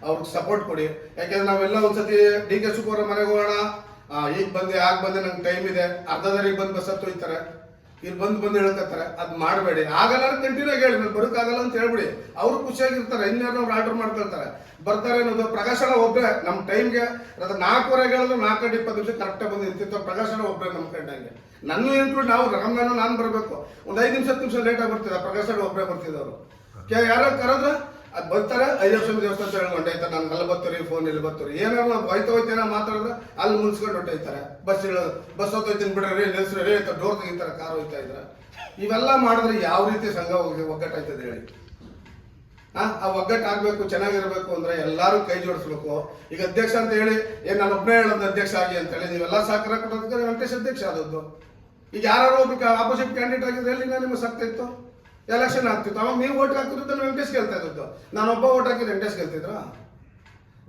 ಅವ್ರಿಗೆ ಸಪೋರ್ಟ್ ಕೊಡಿ. ಯಾಕೆಂದ್ರೆ ನಾವೆಲ್ಲ ಒಂದ್ಸತಿ ಡಿ ಕೆ ಶಿವಕುಮಾರ್ ಮನೆಗೆ ಹೋಗೋಣ ಈಗ ಬಂದೆ ಆಗ ಬಂದೆ ನಂಗೆ ಟೈಮ್ ಇದೆ. ಅರ್ಧದರಿಗೆ ಬಂದು ಬಸ್ ಹತ್ತು ಹೋಯ್ತಾರೆ. ಇಲ್ಲಿ ಬಂದು ಬಂದು ಹೇಳ್ಕತ್ತಾರೆ ಅದು ಮಾಡಬೇಡಿ. ಆಗಲ್ಲ ಕಂಟಿನ್ಯೂ ಆಗಿ ಹೇಳಿ ನಾನು ಬರೋಕ್ಕಾಗಲ್ಲ ಅಂತ ಹೇಳ್ಬಿಡಿ. ಅವ್ರು ಖುಷಿಯಾಗಿರ್ತಾರೆ. ಇನ್ಯಾರು ಅವ್ರು ಆರ್ಡರ್ ಮಾಡ್ಕೊಳ್ತಾರೆ. ಬರ್ತಾರೆ ಅನ್ನೋದು ಪ್ರಕಾಶನ ಒಬ್ಬರೇ ನಮ್ಮ ಟೈಮ್ಗೆ ಅದು ನಾಲ್ಕೂವರೆಗೆ ಹೇಳಿದ್ರು ನಾಲ್ಕು ಗಂಟೆ ಇಪ್ಪತ್ತು ನಿಮಿಷ ಕರೆಕ್ಟಾಗಿ ಬಂದು ನಿಂತಿತ್ತು ಪ್ರಕಾಶನ ಒಬ್ಬರೇ ನಮ್ಮ ಕಂಡಂಗೆ ನನ್ನ ಇನ್ಕ್ಲೂಡ್ ನಾವು ರಾಮಗಾನ ನಾನು ಬರಬೇಕು. ಒಂದು ಐದು ನಿಮಿಷ ಹತ್ತು ನಿಮಿಷ ಲೇಟಾಗಿ ಬರ್ತಿದ್ದ. ಪ್ರಕಾಶನ ಒಬ್ಬರೇ ಬರ್ತಿದ್ದವರು. ಯಾರು ಕರೆದ್ರೆ? ಅದು ಬರ್ತಾರೆ, ಐದು ಸ್ವಾಮಿ ದೇವಸ್ಥಾನ ಹೇಳಿ ಹೊಂಟೈತಾರೆ ನಾನು ಅಲ್ಲಿ ಬರ್ತೀರಿ ಫೋನ್ ಇಲ್ಲಿ ಬರ್ತೀರಿ. ಏನಾರು ಹೋಯ್ತಾ ಹೋಯ್ತೇನ ಮಾತಾಡಿದ್ರೆ ಅಲ್ಲಿ ಮುನ್ಸ್ಕೊಂಡು ಹೊಂಟೈತಾರೆ ಬಸ್ ಬಸ್ ಹೋಗ್ತೈತೀನಿ ಬಿಡ್ರಿ ನಿಲ್ಸ್ರಿ ಅಂತ ಡೋರ್ ತೆಗಿತಾರೆ ಕಾರ್ ಹೋಯ್ತಾ ಇದ್ರೆ. ಇವೆಲ್ಲ ಮಾಡಿದ್ರೆ ಯಾವ ರೀತಿ ಸಂಘ ಹೋಗಿ ಒಗ್ಗಟ್ಟಾಯ್ತದೆ ಹೇಳಿ. ಆ ಒಗ್ಗಟ್ಟು ಆಗ್ಬೇಕು, ಚೆನ್ನಾಗಿರ್ಬೇಕು ಅಂದ್ರೆ ಎಲ್ಲರೂ ಕೈ ಜೋಡಿಸ್ಬೇಕು. ಈಗ ಅಧ್ಯಕ್ಷ ಅಂತ ಹೇಳಿ ಏನ್ ನಾನು ಒಬ್ಬನೇ ಹೇಳೋದು ಅಧ್ಯಕ್ಷ ಆಗಿ ಅಂತ ಹೇಳಿ, ನೀವೆಲ್ಲ ಸಹಕಾರ ಕೊಡೋದಕ್ಕೆ ವೆಂಕಟೇಶ್ ಅಧ್ಯಕ್ಷ ಆದದ್ದು. ಈಗ ಯಾರು ಒಬ್ಬ ಆಪೋಸಿಟ್ ಕ್ಯಾಂಡಿಡೇಟ್ ಆಗಿದ್ರೆ ಎಲ್ಲಿ ನಿಮಗೆ ಸಕ್ತ ಇತ್ತು? ಎಲೆಕ್ಷನ್ ಆಗ್ತಿತ್ತು. ಅವಾಗ ನೀವು ಓಟ್ ಹಾಕಿದ್ರೆ ವೆಂಕಟೇಶ್ ಗೆಲ್ತಾ ಇದ್ದದ್ದು. ನಾನೊಬ್ಬ ಓಟ್ ಹಾಕಿದ್ರೆ ವೆಂಕಟೇಶ್ ಗೆಲ್ತಿದ್ರ?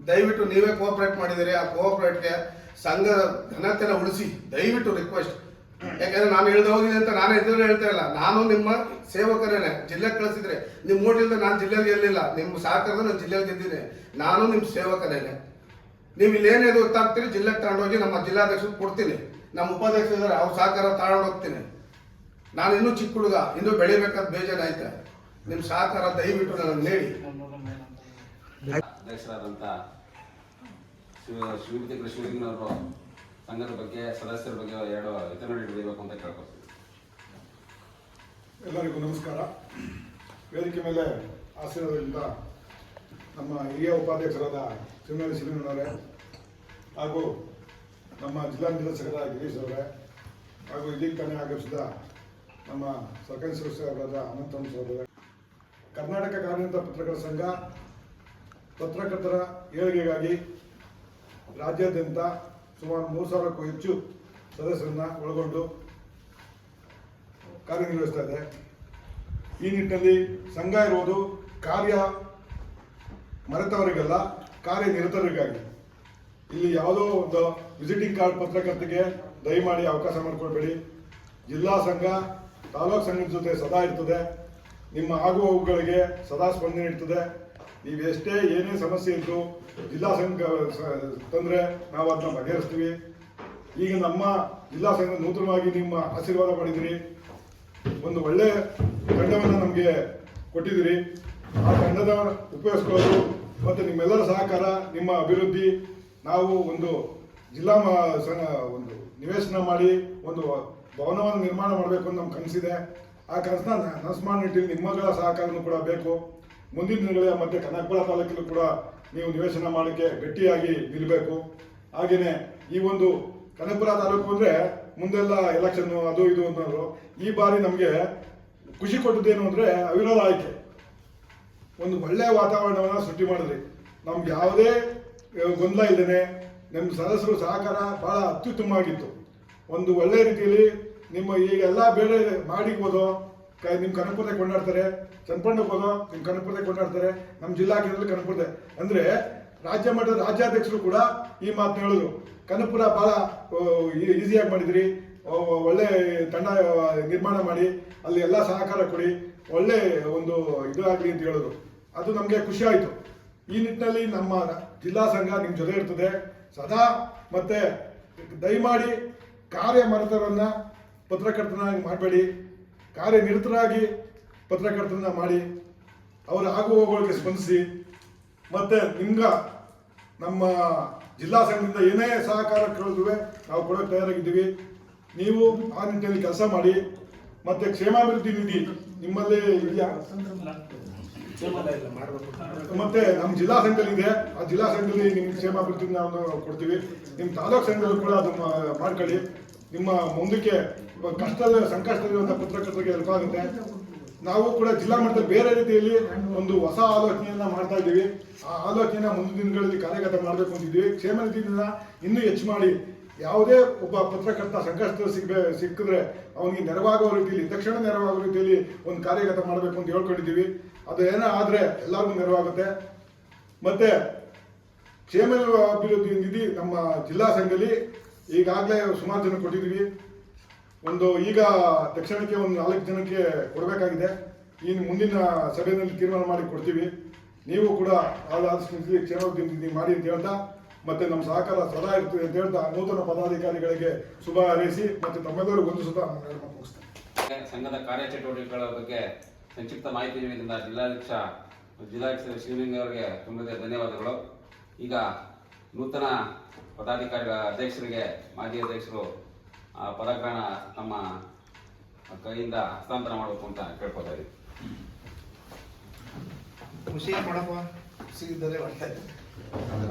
ದಯವಿಟ್ಟು ನೀವೇ ಕೋಆಪರೇಟ್ ಮಾಡಿದಿರಿ ಆ ಕೋಆಪರೇಟ್ಗೆ ಸಂಘದ ಘನತೆನ ಉಳಿಸಿ, ದಯವಿಟ್ಟು ರಿಕ್ವೆಸ್ಟ್ ಯಾಕಂದ್ರೆ ನಾನು ಹೇಳ್ದೆ ಹೋಗಿದೆ ಅಂತ ನಾನು ಎದುರು ಹೇಳ್ತಾ ಇಲ್ಲ. ನಾನು ನಿಮ್ಮ ಸೇವಕರೇನೆ. ಜಿಲ್ಲೆಗೆ ಕಳಿಸಿದ್ರೆ ನಿಮ್ಮ ಓಟಿಲ್ದ ನಾನು ಜಿಲ್ಲೆಗೆ ಗೆಲ್ಲಿಲ್ಲ. ನಿಮ್ಮ ಸಹಕಾರದ ನಾನು ಜಿಲ್ಲೆಗೆ ಇದ್ದೀನಿ ನಾನು ನಿಮ್ಮ ಸೇವಕರೇನೆ ನೀವು ಇಲ್ಲೇನೇದು ಗೊತ್ತಾಗ್ತೀರಿ ಜಿಲ್ಲೆಗೆ ತಗೊಂಡೋಗಿ ನಮ್ಮ ಜಿಲ್ಲಾಧ್ಯಕ್ಷರು ಕೊಡ್ತೀನಿ. ನಮ್ಮ ಉಪಾಧ್ಯಕ್ಷ ಇದ್ದಾರೆ ಅವ್ರ ಸಹಕಾರ ತಗೊಂಡು ಹೋಗ್ತೀನಿ ನಾನು ಇನ್ನೂ ಚಿಕ್ಕ ಹುಡುಗ ಇನ್ನೂ ಬೆಳಿಬೇಕಾದ ಬೇಜಾರಾಯ್ತೆ ನಿಮ್ಮ ಸಹಕಾರ ದಯವಿಟ್ಟು ನನಗೆ ನೀಡಿ ಅಧ್ಯಕ್ಷರಾದಂಥ ಶಿವ ಶಿವಮೂರ್ತಿ ಸಂಘದ ಬಗ್ಗೆ ಸದಸ್ಯರ ಬಗ್ಗೆ ಎರಡು ಹಿತನುಡಿ ಹಿಡಿಬೇಕು ಅಂತ ಕೇಳ್ಕೊತೀನಿ ಎಲ್ಲರಿಗೂ ನಮಸ್ಕಾರ. ವೇದಿಕೆ ಮೇಲೆ ಆಶೀರ್ವಾದದಿಂದ ನಮ್ಮ ಹಿರಿಯ ಉಪಾಧ್ಯಕ್ಷರಾದ ಶ್ರೀಮತಿ ಶಿವನವರೇ ಹಾಗೂ ನಮ್ಮ ಜಿಲ್ಲಾ ನಿರ್ದೇಶಕರಾದ ಗಿರೀಶ್ ಅವರೇ ಹಾಗೂ ಇದೀಗ ತಾನೇ ಆಗಮಿಸಿದ ನಮ್ಮ ಸರ್ಕಾರಿ ಸದಸ್ಯರಾದ ಅನಂತ ಸಹೋದರ ಕರ್ನಾಟಕ ಕಾರ್ಯನಿರತ ಪತ್ರಕರ್ತರ ಸಂಘ ಪತ್ರಕರ್ತರ ಏಳಿಗೆಗಾಗಿ ರಾಜ್ಯಾದ್ಯಂತ ಸುಮಾರು ಮೂರು ಸಾವಿರಕ್ಕೂ ಹೆಚ್ಚು ಸದಸ್ಯರನ್ನ ಒಳಗೊಂಡು ಕಾರ್ಯನಿರ್ವಹಿಸ್ತಾ ಇದೆ. ಈ ನಿಟ್ಟಿನಲ್ಲಿ ಸಂಘ ಇರುವುದು ಕಾರ್ಯ ಮರೆತವರಿಗಲ್ಲ ಕಾರ್ಯನಿರತರಿಗಾಗಿ ಇಲ್ಲಿ ಯಾವುದೋ ಒಂದು ವಿಸಿಟಿಂಗ್ ಕಾರ್ಡ್ ಪತ್ರಕರ್ತೆಗೆ ದಯಮಾಡಿ ಅವಕಾಶ ಮಾಡಿಕೊಡ್ಬೇಡಿ ಜಿಲ್ಲಾ ಸಂಘ ತಾಲೂಕು ಸಂಘದ ಜೊತೆ ಸದಾ ಇರ್ತದೆ. ನಿಮ್ಮ ಆಗುವ ಹೋಗುಗಳಿಗೆ ಸದಾ ಸ್ಪಂದನೆ ಇರ್ತದೆ. ನೀವು ಎಷ್ಟೇ ಏನೇ ಸಮಸ್ಯೆ ಇದ್ದು ಜಿಲ್ಲಾ ಸಂಘ ತಂದ್ರೆ ನಾವು ಅದನ್ನ ಬಗೆಹರಿಸ್ತೀವಿ. ಈಗ ನಮ್ಮ ಜಿಲ್ಲಾ ಸಂಘ ನೂತನವಾಗಿ ನಿಮ್ಮ ಆಶೀರ್ವಾದ ಮಾಡಿದಿರಿ. ಒಂದು ಒಳ್ಳೆ ತಂಡವನ್ನು ನಮಗೆ ಕೊಟ್ಟಿದ್ದೀರಿ. ಆ ತಂಡದ ಉಪಯೋಗಿಸ್ಕೊಳ್ಳೋದು ಮತ್ತು ನಿಮ್ಮೆಲ್ಲರ ಸಹಕಾರ, ನಿಮ್ಮ ಅಭಿವೃದ್ಧಿ ನಾವು ಒಂದು ಜಿಲ್ಲಾ ಒಂದು ನಿವೇಶನ ಮಾಡಿ ಒಂದು ಭವನವನ್ನು ನಿರ್ಮಾಣ ಮಾಡಬೇಕು ಅಂತ ನಮ್ಮ ಕನಸಿದೆ. ಆ ಕನಸನ್ನ ನನಸು ಮಾಡಿ ನಿಟ್ಟಿನಲ್ಲಿ ನಿಮ್ಮಗಳ ಸಹಕಾರನೂ ಕೂಡ ಬೇಕು. ಮುಂದಿನ ದಿನಗಳಲ್ಲಿ ಮತ್ತೆ ಕನಕಪುರ ತಾಲೂಕಲ್ಲೂ ಕೂಡ ನೀವು ನಿವೇಶನ ಮಾಡೋಕ್ಕೆ ಗಟ್ಟಿಯಾಗಿ ನಿಲ್ಲಬೇಕು ಹಾಗೆಯೇ ಈ ಒಂದು ಕನಕಪುರ ತಾಲೂಕು ಅಂದರೆ ಮುಂದೆಲ್ಲ ಎಲೆಕ್ಷನ್ನು ಅದು ಇದು ಅಂತಂದ್ರು ಈ ಬಾರಿ ನಮಗೆ ಖುಷಿ ಕೊಟ್ಟದ್ದೇನು ಅಂದರೆ ಅವಿರೋಧ ಆಯ್ಕೆ. ಒಂದು ಒಳ್ಳೆಯ ವಾತಾವರಣವನ್ನು ಸೃಷ್ಟಿ ಮಾಡಿದ್ರಿ. ನಮ್ಗೆ ಯಾವುದೇ ಗೊಂದಲ ಇಲ್ಲದೆ ನಮ್ಮ ಸದಸ್ಯರು ಸಹಕಾರ ಭಾಳ ಅತ್ಯುತ್ತಮವಾಗಿತ್ತು. ಒಂದು ಒಳ್ಳೆಯ ರೀತಿಯಲ್ಲಿ ನಿಮ್ಮ ಈಗ ಎಲ್ಲ ಬೇರೆ ಮಾಡಿಗ್ಬೋದು ನಿಮ್ಮ ಕನಕಪುರದಾಗ ಕೊಂಡಾಡ್ತಾರೆ ಚನ್ನಪಣ್ಣ ನಿಮ್ಮ ಕನಕಪುರದಾಗ ಕೊಂಡಾಡ್ತಾರೆ ನಮ್ಮ ಜಿಲ್ಲಾ ಕೇಂದ್ರದಲ್ಲಿ ಕನಕಪುರದೆ ಅಂದರೆ ರಾಜ್ಯ ಮಟ್ಟದ ರಾಜ್ಯಾಧ್ಯಕ್ಷರು ಕೂಡ ಈ ಮಾತನ್ನ ಹೇಳಿದ್ರು ಕನಕಪುರ ಭಾಳ ಈಸಿಯಾಗಿ ಮಾಡಿದ್ರಿ. ಒಳ್ಳೆ ತಂಡ ನಿರ್ಮಾಣ ಮಾಡಿ, ಅಲ್ಲಿ ಎಲ್ಲ ಸಹಕಾರ ಕೊಡಿ, ಒಳ್ಳೆ ಒಂದು ಇದು ಆಗಲಿ ಅಂತ ಹೇಳಿದ್ರು ಅದು ನಮಗೆ ಖುಷಿ ಆಯಿತು. ಈ ನಿಟ್ಟಿನಲ್ಲಿ ನಮ್ಮ ಜಿಲ್ಲಾ ಸಂಘ ನಿಮ್ಮ ಜೊತೆ ಇರ್ತದೆ. ಸದಾ ಮತ್ತೆ ದಯಮಾಡಿ ಕಾರ್ಯ ಕಾರ್ಯಮರತರನ್ನ ಪತ್ರಕರ್ತನಾಗಿ ಮಾಡಬೇಡಿ, ಕಾರ್ಯನಿರತರಾಗಿ ಪತ್ರಕರ್ತನ ಮಾಡಿ, ಅವರ ಆಗು ಸ್ಪಂದಿಸಿ. ಮತ್ತೆ ನಿಮ್ಗ ನಮ್ಮ ಜಿಲ್ಲಾ ಸಂಘದಿಂದ ಏನೇ ಸಹಕಾರ ಕೇಳಿದ್ವಿ ನಾವು ಕೂಡ ತಯಾರಾಗಿದ್ದೀವಿ. ನೀವು ಆ ನಿಟ್ಟಿನಲ್ಲಿ ಕೆಲಸ ಮಾಡಿ, ಮತ್ತೆ ಕ್ಷೇಮಾಭಿವೃದ್ಧಿ ನಿಧಿ ನಿಮ್ಮಲ್ಲಿ ಇದೆಯಾ? ಮತ್ತೆ ನಮ್ಮ ಜಿಲ್ಲಾ ಸಂಘದಲ್ಲಿ ಇದೆ. ಆ ಜಿಲ್ಲಾ ಸಂಘದಲ್ಲಿ ನಿಮ್ಗೆ ಕ್ಷೇಮಾಭಿವೃದ್ಧಿ ನಾವು ಕೊಡ್ತೀವಿ. ನಿಮ್ಮ ತಾಲೂಕು ಸಂಘದಲ್ಲಿ ಕೂಡ ಅದು ಮಾ- ಮಾಡ್ಕೊಳ್ಳಿ. ನಿಮ್ಮ ಮುಂದಕ್ಕೆ ಕಷ್ಟದ ಸಂಕಷ್ಟದಲ್ಲಿರುವಂಥ ಪತ್ರಕರ್ತರಿಗೆ ಹೆಲ್ಪ್ ಆಗುತ್ತೆ. ನಾವು ಕೂಡ ಜಿಲ್ಲಾ ಮಟ್ಟದ ಬೇರೆ ರೀತಿಯಲ್ಲಿ ಒಂದು ಹೊಸ ಆಲೋಚನೆಯನ್ನ ಮಾಡ್ತಾ ಇದ್ದೀವಿ. ಆ ಆಲೋಚನೆಯನ್ನ ಮುಂದಿನ ದಿನಗಳಲ್ಲಿ ಕಾರ್ಯಗತ ಮಾಡಬೇಕು ಅಂತಿದ್ದೀವಿ. ಕ್ಷೇಮ ನಿಧಿಯಿಂದ ಇನ್ನೂ ಹೆಚ್ಚು ಮಾಡಿ ಯಾವುದೇ ಒಬ್ಬ ಪತ್ರಕರ್ತ ಸಂಕಷ್ಟ ಸಿಗ್ಬೇ, ಸಿಕ್ಕಿದ್ರೆ ಅವನಿಗೆ ನೆರವಾಗುವ ರೀತಿಯಲ್ಲಿ, ತಕ್ಷಣ ನೆರವಾಗುವ ರೀತಿಯಲ್ಲಿ ಒಂದು ಕಾರ್ಯಗತ ಮಾಡಬೇಕು ಅಂತ ಹೇಳ್ಕೊಂಡಿದ್ದೀವಿ. ಅದು ಏನೋ ಆದರೆ ಎಲ್ಲರಿಗೂ ನೆರವಾಗುತ್ತೆ. ಮತ್ತೆ ಕ್ಷೇಮ ಅಭಿವೃದ್ಧಿ ನಿಧಿ ನಮ್ಮ ಜಿಲ್ಲಾ ಸಂಘದಲ್ಲಿ ಈಗಾಗಲೇ ಸುಮಾರು ಜನ ಕೊಟ್ಟಿದ್ದೀವಿ. ಒಂದು ಈಗ ತಕ್ಷಣಕ್ಕೆ ಒಂದು ನಾಲ್ಕು ಜನಕ್ಕೆ ಕೊಡಬೇಕಾಗಿದೆ. ಇನ್ನು ಮುಂದಿನ ಸಭೆಯಲ್ಲಿ ತೀರ್ಮಾನ ಮಾಡಿ ಕೊಡ್ತೀವಿ. ನೀವು ಕೂಡ ಆದಷ್ಟು ಕ್ಷೇಮಾಭಿವೃದ್ಧಿ ಮಾಡಿ ಅಂತ ಹೇಳ್ತಾ, ಮತ್ತೆ ನಮ್ಮ ಸಹಕಾರ ಸದಾ ಇರ್ತದೆ ಅಂತ ಹೇಳ್ತಾ ನೂತನ ಪದಾಧಿಕಾರಿಗಳಿಗೆ ಶುಭ ಹಾರೈಸಿ, ಮತ್ತೆ ತಮ್ಮೆಲ್ಲರೂ ಒಂದು ಸುತ್ತ ಸಂಘದ ಕಾರ್ಯಚಟುವಟಿಕೆಗಳ ಬಗ್ಗೆ ಸಂಕ್ಷಿಪ್ತ ಮಾಹಿತಿ ನೀಡಿದ ಜಿಲ್ಲಾಧ್ಯಕ್ಷ ಜಿಲ್ಲಾಧ್ಯಕ್ಷ ಶಿವಲಿಂಗ ಅವರಿಗೆ ತುಂಬದೇ ಧನ್ಯವಾದಗಳು. ಈಗ ನೂತನ ಪದಾಧಿಕಾರಿಗಳ ಅಧ್ಯಕ್ಷರಿಗೆ ಮಾಜಿ ಅಧ್ಯಕ್ಷರು ಆ ಪದಗ್ರಹಣ ತಮ್ಮ ಕೈಯಿಂದ ಹಸ್ತಾಂತರ ಮಾಡಬೇಕು ಅಂತ ಕೇಳ್ಕೊತಾ ಇದ್ದೀವಿ ಖುಷಿ ಮಾಡಪ್ಪ ಖುಷಿ ಇದ್ದರೆ ಒಳ್ಳೆ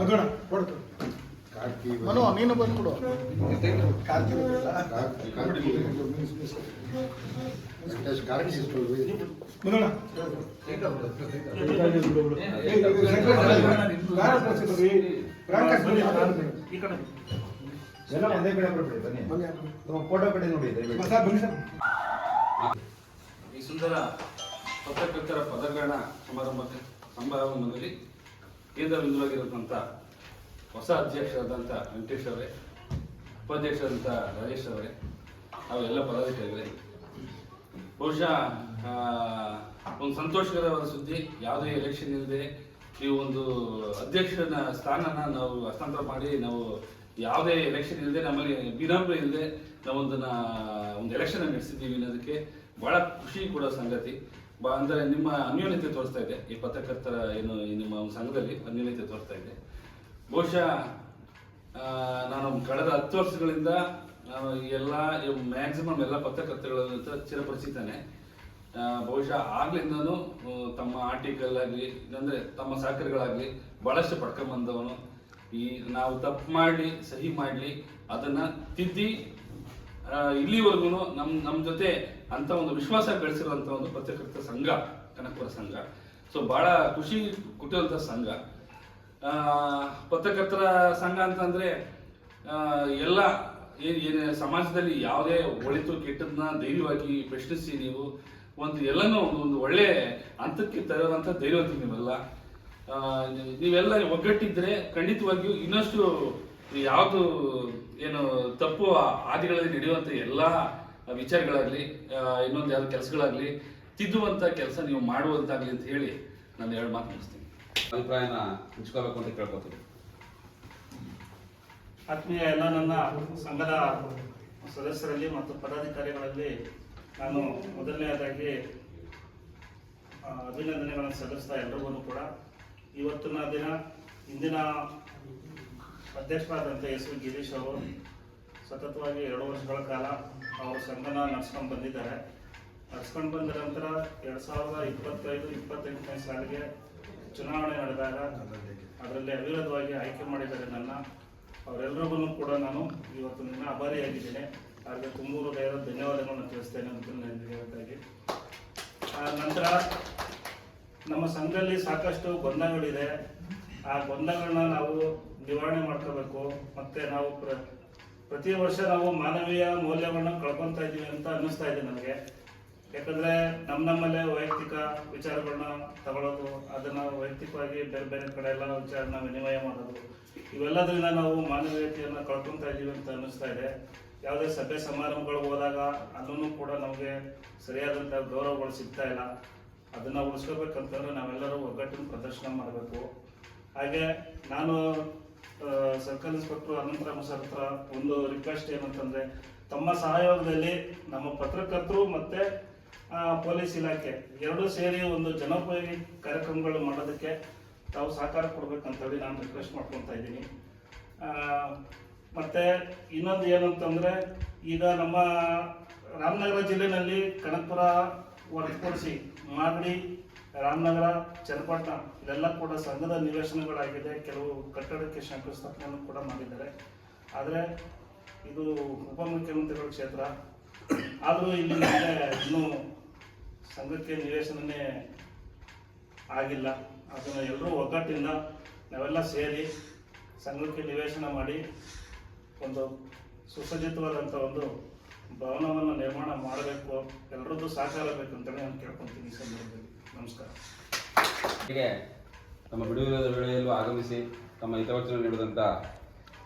ಮಗಣ ಕೊಡ್ತು ಕಾರ್ಕಿ ಮನು ನೀನು ಬಂದ್ಬಿಡು ಕಾರ್ತಿಕ್ ಮಗಣ ಎಲ್ಲ ಒಂದೇ ಕಡೆ ಬರ್ಬಿಡಿ ಬನ್ನಿ. ಫೋಟೋ ಕಡೆ ನೋಡಿ ಸರ್ ಬನ್ನಿ ಸರ್. ಈ ಸುಂದರ ಪತ್ರಕರ್ತರ ಪದಗ್ರಹಣ ಸಮಾರಂಭಕ್ಕೆ ಸಮಾರಂಭದಲ್ಲಿ ಕೇಂದ್ರ ಬಿಂದುವಾಗಿರತಕ್ಕಂಥ ಹೊಸ ಅಧ್ಯಕ್ಷರಾದಂಥ ವೆಂಕಟೇಶ್ ಅವರೇ ಉಪಾಧ್ಯಕ್ಷರಾದಂಥ ರಾಜೇಶ್ ಅವರೇ ಅವೆಲ್ಲ ಎಲ್ಲ ಪದಾಧಿಕಾರಿಗಳೇ. ಬಹುಶಃ ಆ, ಒಂದು ಸಂತೋಷಕರವಾದ ಸುದ್ದಿ ಯಾವುದೇ ಎಲೆಕ್ಷನ್ ಇಲ್ಲದೆ ಈ ಒಂದು ಅಧ್ಯಕ್ಷನ ಸ್ಥಾನನ ನಾವು ಹಸ್ತಾಂತರ ಮಾಡಿ ನಾವು ಯಾವುದೇ ಎಲೆಕ್ಷನ್ ಇಲ್ಲದೆ ನಮ್ಮಲ್ಲಿ ವಿನಮ್ರ ಇಲ್ಲದೆ ನಾವೊಂದನ್ನ ಒಂದು ಎಲೆಕ್ಷನ್ ನಡೆಸಿದ್ದೀವಿ ಅನ್ನೋದಕ್ಕೆ ಬಹಳ ಖುಷಿ ಕೂಡ ಸಂಗತಿ. ಬಾ ಅಂದರೆ ನಿಮ್ಮ ಅನ್ಯೋನ್ಯತೆ ತೋರಿಸ್ತಾ ಇದೆ. ಈ ಪತ್ರಕರ್ತರ ಏನು ನಿಮ್ಮ ಒಂದು ಸಂಘದಲ್ಲಿ ಅನ್ಯೋನ್ಯತೆ ತೋರಿಸ್ತಾ ಇದೆ. ಬಹುಶಃ ನಾನು ಕಳೆದ ಹತ್ತು ವರ್ಷಗಳಿಂದ ನಾನು ಎಲ್ಲ ಮ್ಯಾಕ್ಸಿಮಮ್ ಎಲ್ಲ ಪತ್ರಕರ್ತರುಗಳ ಚಿರಪರಿಚಿತಾನೆ. ಬಹುಶಃ ಆಗ್ಲಿಂದನೂ ತಮ್ಮ ಆರ್ಟಿಕಲ್ ಆಗಲಿ ಅಂದ್ರೆ ತಮ್ಮ ಸಹಕಾರಿಗಳಾಗಲಿ ಬಹಳಷ್ಟು ಪಡ್ಕೊಂಬಂದವನು ಈ ನಾವು ತಪ್ಪು ಮಾಡಲಿ, ಸಹಿ ಮಾಡಲಿ, ಅದನ್ನ ತಿದ್ದಿ ಇಲ್ಲಿವರೆಗೂ ನಮ್ಮ ನಮ್ಮ ಜೊತೆ ಅಂತ ಒಂದು ವಿಶ್ವಾಸ ಗಳಿಸಿರುವಂತ ಒಂದು ಪತ್ರಕರ್ತ ಸಂಘ, ಕನಕಪುರ ಸಂಘ. ಸೊ ಬಹಳ ಖುಷಿ ಕೊಟ್ಟಿರುವಂತ ಸಂಘ. ಪತ್ರಕರ್ತರ ಸಂಘ ಅಂತಂದ್ರೆ ಎಲ್ಲ ಏನ್ ಏನ್ ಸಮಾಜದಲ್ಲಿ ಯಾವುದೇ ಒಳಿತು ಕೆಟ್ಟದನ್ನ ಧೈರ್ಯವಾಗಿ ಪ್ರಶ್ನಿಸಿ ನೀವು ಒಂದು ಎಲ್ಲನೂ ಒಂದು ಒಂದು ಒಳ್ಳೆ ಹಂತಕ್ಕೆ ತರುವಂಥ ಧೈರ್ಯವಂತ ನೀವೆಲ್ಲ. ನೀವೆಲ್ಲ ಒಗ್ಗಟ್ಟಿದ್ರೆ ಖಂಡಿತವಾಗಿಯೂ ಇನ್ನಷ್ಟು ಯಾವುದು ಏನು ತಪ್ಪು ಹಾದಿಗಳಲ್ಲಿ ನಡೆಯುವಂಥ ಎಲ್ಲ ವಿಚಾರಗಳಾಗ್ಲಿ ಇನ್ನೊಂದು ಯಾವ್ದು ಕೆಲಸಗಳಾಗ್ಲಿ ತಿದ್ದುವಂತ ಕೆಲಸ ನೀವು ಮಾಡುವಂತಾಗ್ಲಿ ಅಂತ ಹೇಳಿ ನಾನು ಎರಡು ಮಾತು ಮುಗಿಸ್ತೀನಿ. ಅಭಿಪ್ರಾಯನ ಹಂಚ್ಕೋಬೇಕು ಅಂತ ಕೇಳ್ಬೋದು ಆತ್ಮೀಯ ಎಲ್ಲ ನನ್ನ ಸಂಘದ ಸದಸ್ಯರಲ್ಲಿ ಮತ್ತು ಪದಾಧಿಕಾರಿಗಳಲ್ಲಿ ನಾನು ಮೊದಲನೆಯದಾಗಿ ಅಭಿನಂದನೆಗಳನ್ನು ಸಲ್ಲಿಸ್ತಾ ಎಲ್ಲರಿಗೂ ಕೂಡ. ಇವತ್ತಿನ ದಿನ, ಇಂದಿನ ಅಧ್ಯಕ್ಷರಾದಂಥ ಎಸ್ ವಿ ಗಿರೀಶ್ ಅವರು ಸತತವಾಗಿ ಎರಡು ವರ್ಷಗಳ ಕಾಲ ಅವರು ಸಂಘನ ನಡೆಸ್ಕೊಂಡು ಬಂದಿದ್ದಾರೆ. ನಡೆಸ್ಕೊಂಡು ಬಂದ ನಂತರ ಎರಡು ಸಾವಿರದ ಇಪ್ಪತ್ತೈದು, ಇಪ್ಪತ್ತೆಂಟನೇ ಸಾಲಿಗೆ ಚುನಾವಣೆ ನಡೆದಾಗ ಅದರಲ್ಲಿ ಅವಿರೋಧವಾಗಿ ಆಯ್ಕೆ ಮಾಡಿದ್ದಾರೆ ನನ್ನ. ಅವರೆಲ್ಲರಿಗೂ ಕೂಡ ನಾನು ಇವತ್ತು ದಿನ ಅಭಾರಿಯಾಗಿದ್ದೇನೆ. ಅವ್ರಿಗೆ ತುಂಬೂರು ಹೃದಯದ ಧನ್ಯವಾದಗಳನ್ನು ತಿಳಿಸ್ತೇನೆ ಅಂತ ನಾನು ಆ ನಂತರ ನಮ್ಮ ಸಂಘದಲ್ಲಿ ಸಾಕಷ್ಟು ಗೊಂದಲಗಳಿದೆ. ಆ ಗೊಂದಲಗಳನ್ನ ನಾವು ನಿವಾರಣೆ ಮಾಡ್ಕೋಬೇಕು. ಮತ್ತೆ ನಾವು ಪ್ರ, ಪ್ರತಿ ವರ್ಷ ನಾವು ಮಾನವೀಯ ಮೌಲ್ಯಗಳನ್ನ ಕಳ್ಕೊತಾ ಇದ್ದೀವಿ ಅಂತ ಅನ್ನಿಸ್ತಾ ಇದೆ ನನಗೆ ಯಾಕಂದ್ರೆ ನಮ್ಮ ನಮ್ಮಲ್ಲೇ ವೈಯಕ್ತಿಕ ವಿಚಾರಗಳನ್ನ ತಗೊಳ್ಳೋದು ಅದನ್ನ ವೈಯಕ್ತಿಕವಾಗಿ ಬೇರೆ ಬೇರೆ ಕಡೆ ಎಲ್ಲ ವಿಚಾರನ ವಿನಿಮಯ ಮಾಡೋದು, ಇವೆಲ್ಲದರಿಂದ ನಾವು ಮಾನವೀಯತೆಯನ್ನು ಕಳ್ಕೊತಾ ಇದ್ದೀವಿ ಅಂತ ಅನ್ನಿಸ್ತಾ ಇದೆ. ಯಾವುದೇ ಸಭೆ ಸಮಾರಂಭಗಳು ಹೋದಾಗ ಅಲ್ಲೂ ಕೂಡ ನಮಗೆ ಸರಿಯಾದಂಥ ಗೌರವಗಳು ಸಿಗ್ತಾ ಇಲ್ಲ. ಅದನ್ನ ಉಳಿಸ್ಕೋಬೇಕಂತಂದ್ರೆ ನಾವೆಲ್ಲರೂ ಒಗ್ಗಟ್ಟಿನ ಪ್ರದರ್ಶನ ಮಾಡಬೇಕು. ಹಾಗೆ ನಾನು ಸರ್ಕಲ್ ಇನ್ಸ್ಪೆಕ್ಟರ್ ಅನಂತರಾಮ ಸರ್ ಹತ್ರ ಒಂದು ರಿಕ್ವೆಸ್ಟ್ ಏನಂತಂದ್ರೆ, ತಮ್ಮ ಸಹಯೋಗದಲ್ಲಿ ನಮ್ಮ ಪತ್ರಕರ್ತರು ಮತ್ತೆ ಪೊಲೀಸ್ ಇಲಾಖೆ ಎರಡೂ ಸೇರಿ ಒಂದು ಜನೋಪಯೋಗಿ ಕಾರ್ಯಕ್ರಮಗಳು ಮಾಡೋದಕ್ಕೆ ತಾವು ಸಹಕಾರ ಕೊಡ್ಬೇಕಂತೇಳಿ ನಾನು ರಿಕ್ವೆಸ್ಟ್ ಮಾಡ್ಕೊತಾ ಇದ್ದೀನಿ. ಮತ್ತೆ ಇನ್ನೊಂದು ಏನಂತಂದರೆ, ಈಗ ನಮ್ಮ ರಾಮನಗರ ಜಿಲ್ಲೆಯಲ್ಲಿ ಕನಕಪುರ, ಹೊರತುಪಡಿಸಿ ಮಾಗಡಿ, ರಾಮನಗರ, ಚನ್ನಪಟ್ಟಣ ಇದೆಲ್ಲ ಕೂಡ ಸಂಘದ ನಿವೇಶನಗಳಾಗಿದೆ ಕೆಲವು ಕಟ್ಟಡಕ್ಕೆ ಶಂಕುಸ್ಥಾಪನೆಯನ್ನು ಕೂಡ ಮಾಡಿದ್ದಾರೆ. ಆದರೆ ಇದು ಉಪಮುಖ್ಯಮಂತ್ರಿಗಳ ಕ್ಷೇತ್ರ. ಆದರೂ ಇಲ್ಲಿ ಇನ್ನೂ ಸಂಘಕ್ಕೆ ನಿವೇಶನವೇ ಆಗಿಲ್ಲ. ಅದನ್ನು ಎಲ್ಲರೂ ಒಗ್ಗಟ್ಟಿಂದ ನಾವೆಲ್ಲ ಸೇರಿ ಸಂಘಕ್ಕೆ ನಿವೇಶನ ಮಾಡಿ ಒಂದು ಸುಸಜ್ಜಿತವಾದಂಥ ಒಂದು ಭವನವನ್ನು ನಿರ್ಮಾಣ ಮಾಡಬೇಕು. ಎಲ್ಲರದ್ದು ಸಹಕಾರ ಬೇಕು ಅಂತೇಳಿ ನಾನು ಕೇಳ್ಕೊತೀನಿ ಈ ಸಂದರ್ಭದಲ್ಲಿ. ನಮಸ್ಕಾರ. ಹೀಗೆ ನಮ್ಮ ಬಿಡುವಿರದ ವೇಳೆಯಲ್ಲೂ ಆಗಮಿಸಿ ತಮ್ಮ ಹಿತವಚನ ನೀಡಿದಂಥ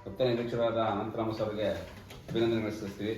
ಗುಪ್ತ ನಿರೀಕ್ಷರಾದ ಅನಂತರಾಮ ಸರ್ಗೆ ಅಭಿನಂದನೆಗಳು ಸಲ್ಲಿಸ್ತೀವಿ.